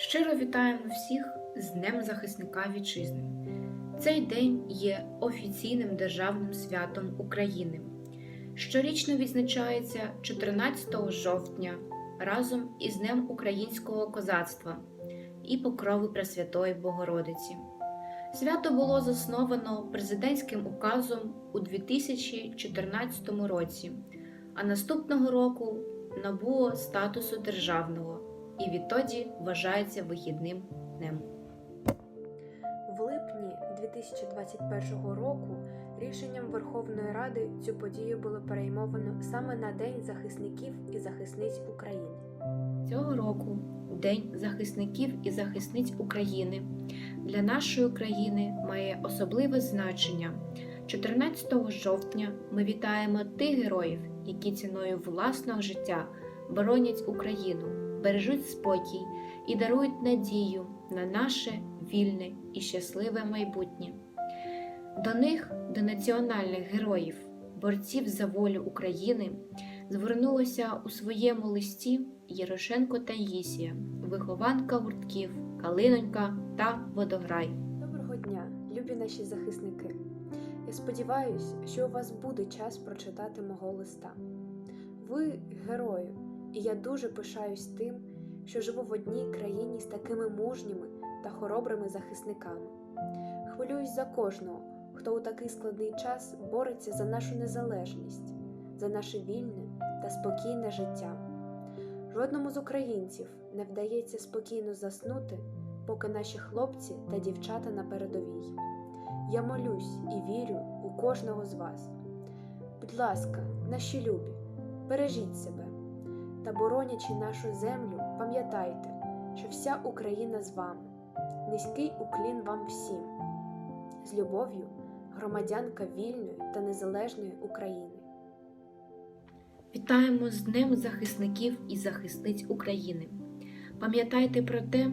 Щиро вітаємо всіх з Днем захисника Вітчизни. Цей день є офіційним державним святом України. Щорічно відзначається 14 жовтня разом із Днем українського козацтва і покрови Пресвятої Богородиці. Свято було засновано президентським указом у 2014 році, а наступного року набуло статусу державного і відтоді вважається вихідним днем. В липні 2021 року рішенням Верховної Ради цю подію було переймовано саме на День захисників і захисниць України. Цього року День захисників і захисниць України для нашої країни має особливе значення. 14 жовтня ми вітаємо тих героїв, які ціною власного життя боронять Україну, бережуть спокій і дарують надію на наше вільне і щасливе майбутнє. До них, до національних героїв, борців за волю України, звернулася у своєму листі Ярошенко Таїсія, вихованка гуртків Калинонька та Водограй. Доброго дня, любі наші захисники! Я сподіваюся, що у вас буде час прочитати мого листа. Ви герої, і я дуже пишаюсь тим, що живу в одній країні з такими мужніми та хоробрими захисниками. Хвилююсь за кожного, хто у такий складний час бореться за нашу незалежність, за наше вільне та спокійне життя. Жодному з українців не вдається спокійно заснути, поки наші хлопці та дівчата на передовій. Я молюсь і вірю у кожного з вас. Будь ласка, наші любі, бережіть себе та боронячи нашу землю, пам'ятайте, що вся Україна з вами. Низький уклін вам всім. З любов'ю, громадянка вільної та незалежної України. Вітаємо з Днем захисників і захисниць України. Пам'ятайте про те,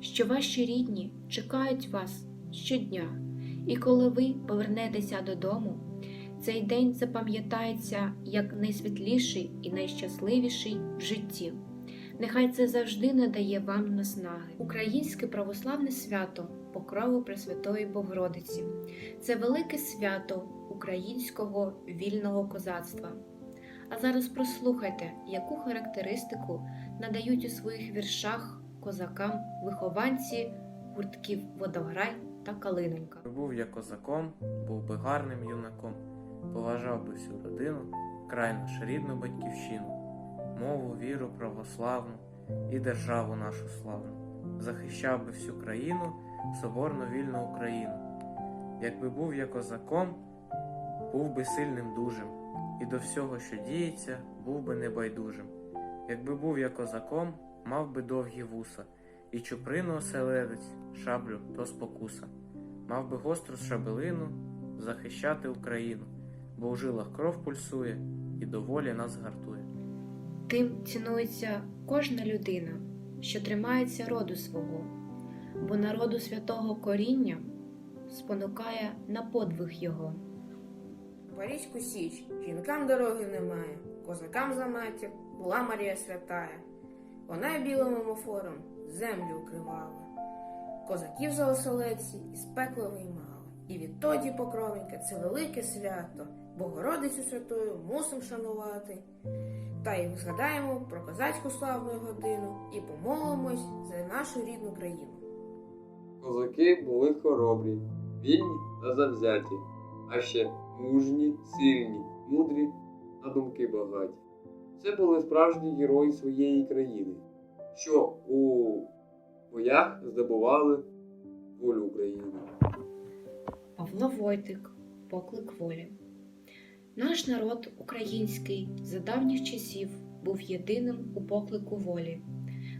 що ваші рідні чекають вас щодня, і коли ви повернетеся додому, цей день запам'ятається як найсвітліший і найщасливіший в житті. Нехай це завжди надає вам наснаги. Українське православне свято Покрову Пресвятої Богородиці це велике свято українського вільного козацтва. А зараз прослухайте, яку характеристику надають у своїх віршах козакам вихованці гуртків Водограй та Калинонька. Був я козаком, був би гарним юнаком, поважав би всю родину, край наш рідну батьківщину, мову, віру православну і державу нашу славну, захищав би всю країну, соборну вільну Україну. Якби був я козаком, був би сильним дужим, і до всього, що діється, був би небайдужим. Якби був я козаком, мав би довгі вуса, і чуприну оселедець, шаблю то спокуса. Мав би гостру шабелину захищати Україну, бо у жилах кров пульсує і доволі нас гартує. Тим цінується кожна людина, що тримається роду свого, бо народу святого коріння спонукає на подвиг його. Паризьку січ жінкам дороги немає, козакам за матір була Марія Святая. Вона й білим омофором землю укривала, козаків за оселедці із пекла виймала. І відтоді покровенька це велике свято, Богородицю святою мусим шанувати. Та й згадаємо про козацьку славну годину і помолимось за нашу рідну країну. Козаки були хоробрі, вільні та завзяті, а ще мужні, сильні, мудрі та думки багаті. Це були справжні герої своєї країни, що у боях здобували волю України. Павло Войтик, поклик волі. Наш народ український за давніх часів був єдиним у поклику волі.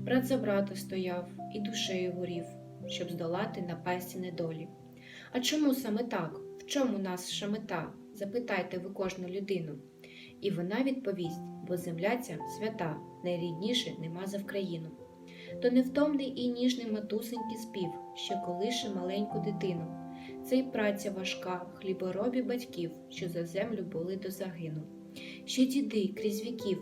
Брат за брата стояв і душею горів, щоб здолати напасті недолі. А чому саме так? В чому наша мета? Запитайте ви кожну людину. І вона відповість, бо земля ця свята, найрідніше нема за Вкраїну. То невтомний і ніжний матусенький спів, що колише маленьку дитину. Це й праця важка, хліборобі батьків, що за землю були до загину. Ще діди крізь віків